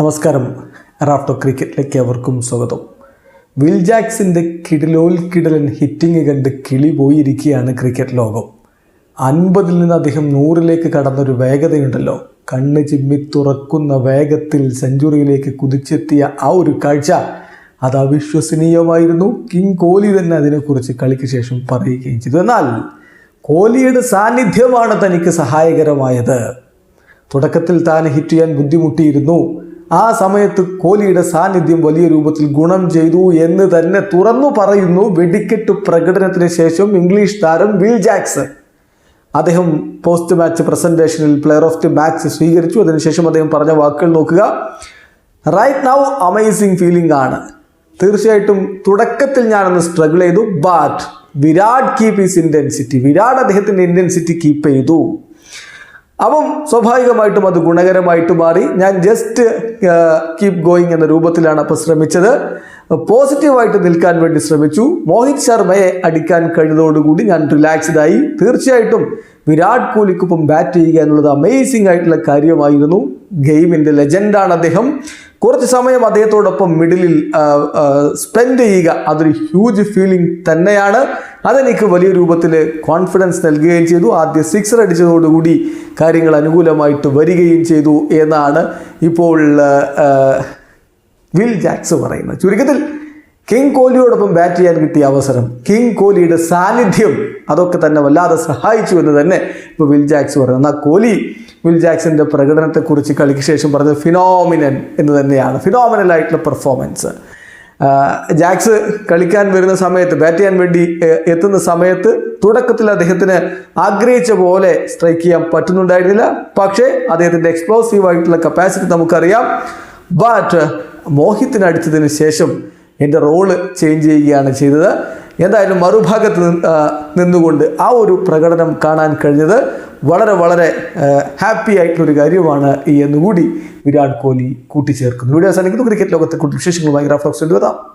നമസ്കാരം. റാഫ്റ്റോ ക്രിക്കറ്റിലേക്ക് അവർക്കും സ്വാഗതം. വിൽ ജാക്സിന്റെ കിടിലോൽ കിടലൻ ഹിറ്റിംഗ് കണ്ട് കിളി പോയിരിക്കുകയാണ് ക്രിക്കറ്റ് ലോകം. അൻപതിൽ നിന്ന് അദ്ദേഹം നൂറിലേക്ക് കടന്നൊരു വേഗതയുണ്ടല്ലോ. കണ്ണ് ചിമ്മി തുറക്കുന്ന വേഗത്തിൽ സെഞ്ചുറിയിലേക്ക് കുതിച്ചെത്തിയ ആ ഒരു കാഴ്ച അത് അവിശ്വസനീയമായിരുന്നു. കിങ് കോഹ്ലി തന്നെ അതിനെക്കുറിച്ച് കളിക്ക് ശേഷം പറയുകയും ചെയ്തു. എന്നാൽ കോഹ്ലിയുടെ സാന്നിധ്യമാണ് തനിക്ക് സഹായകരമായത്. തുടക്കത്തിൽ താൻ ഹിറ്റ് ചെയ്യാൻ ബുദ്ധിമുട്ടിയിരുന്നു. ആ സമയത്ത് കോഹ്ലിയുടെ സാന്നിധ്യം വലിയ രൂപത്തിൽ ഗുണം ചെയ്തു എന്ന് തന്നെ തുറന്നു പറയുന്നു വെടിക്കെട്ട് പ്രകടനത്തിന് ശേഷം ഇംഗ്ലീഷ് താരം വിൽ ജാക്സൺ. അദ്ദേഹം പോസ്റ്റ് മാച്ച് പ്രസന്റേഷനിൽ പ്ലെയർ ഓഫ് ദി മാച്ച് സ്വീകരിച്ചു. അതിനുശേഷം അദ്ദേഹം പറഞ്ഞ വാക്കുകൾ നോക്കുക. റൈറ്റ് നൗ അമേസിങ് ഫീലിംഗ് ആണ്. തീർച്ചയായിട്ടും തുടക്കത്തിൽ ഞാനൊന്ന് സ്ട്രഗിൾ ചെയ്തു. But Virat keep is intensity Virat അദ്ദേഹത്തിന്റെ ഇന്റൻസിറ്റി കീപ്പ് ചെയ്തു. അപ്പം സ്വാഭാവികമായിട്ടും അത് ഗുണകരമായിട്ട് മാറി. ഞാൻ ജസ്റ്റ് കീപ് ഗോയിങ് എന്ന രൂപത്തിലാണ് അപ്പോൾ ശ്രമിച്ചത്. പോസിറ്റീവായിട്ട് നിൽക്കാൻ വേണ്ടി ശ്രമിച്ചു. മോഹിത് ശർമ്മയെ അടിക്കാൻ കഴിഞ്ഞതോടുകൂടി ഞാൻ റിലാക്സ്ഡായി തീർച്ചയായിട്ടും വിരാട് കോഹ്ലിക്കൊപ്പം ബാറ്റ് ചെയ്യുക എന്നുള്ളത് അമേസിംഗ് ആയിട്ടുള്ള കാര്യമായിരുന്നു. ഗെയിമിന്റെ ലെജൻഡാണ് അദ്ദേഹം. കുറച്ച് സമയം അദ്ദേഹത്തോടൊപ്പം മിഡിലിൽ സ്പെൻഡ് ചെയ്യുക അതൊരു ഹ്യൂജ് ഫീലിംഗ് തന്നെയാണ്. അതെനിക്ക് വലിയ രൂപത്തിൽ കോൺഫിഡൻസ് നൽകുകയും ചെയ്തു. ആദ്യ സിക്സർ അടിച്ചതോടുകൂടി കാര്യങ്ങൾ അനുകൂലമായിട്ട് വരികയും ചെയ്തു എന്നാണ് ഇപ്പോൾ വിൽ ജാക്സ് പറയുന്നത്. ചുരുക്കത്തിൽ കിങ് കോഹ്ലിയോടൊപ്പം ബാറ്റ് ചെയ്യാൻ കിട്ടിയ അവസരം കിങ് കോഹ്ലിയുടെ സാന്നിധ്യം അതൊക്കെ തന്നെ വല്ലാതെ സഹായിച്ചു എന്ന് തന്നെ ഇപ്പോൾ വിൽ ജാക്സ് പറഞ്ഞു എന്നാൽ കോഹ്ലി വിൽ ജാക്സിന്റെ പ്രകടനത്തെക്കുറിച്ച് കളിക്ക് ശേഷം പറഞ്ഞത് ഫിനോമിനൻ എന്ന് തന്നെയാണ്. ഫിനോമിനൽ ആയിട്ടുള്ള പെർഫോമൻസ് ജാക്സ് കളിക്കാൻ വരുന്ന സമയത്ത് ബാറ്റ് ചെയ്യാൻ വേണ്ടി എത്തുന്ന സമയത്ത് തുടക്കത്തിൽ അദ്ദേഹത്തിന് ആഗ്രഹിച്ച പോലെ സ്ട്രൈക്ക് ചെയ്യാൻ പറ്റുന്നുണ്ടായിരുന്നില്ല. പക്ഷേ അദ്ദേഹത്തിന്റെ എക്സ്പ്ലോസീവ് ആയിട്ടുള്ള കപ്പാസിറ്റി നമുക്കറിയാം. ബട്ട് മോഹിത്തിന് അടിച്ചതിന് ശേഷം എന്റെ റോൾ ചേഞ്ച് ചെയ്യുകയാണ് ചെയ്തത്. എന്തായാലും മറുഭാഗത്ത് നിന്നുകൊണ്ട് ആ ഒരു പ്രകടനം കാണാൻ കഴിഞ്ഞത് വളരെ വളരെ ഹാപ്പി ആയിട്ടുള്ളൊരു കാര്യമാണ് ഈ എന്നുകൂടി വിരാട് കോഹ്ലി കൂട്ടിച്ചേർക്കുന്നു. വീഡിയോ അവസാനിക്കുന്നു. ക്രിക്കറ്റ് ലോകത്തെ കൂടുതൽ വിശേഷങ്ങളുമായി ഗ്രാഫ്ലോക്സ് എഴുതാം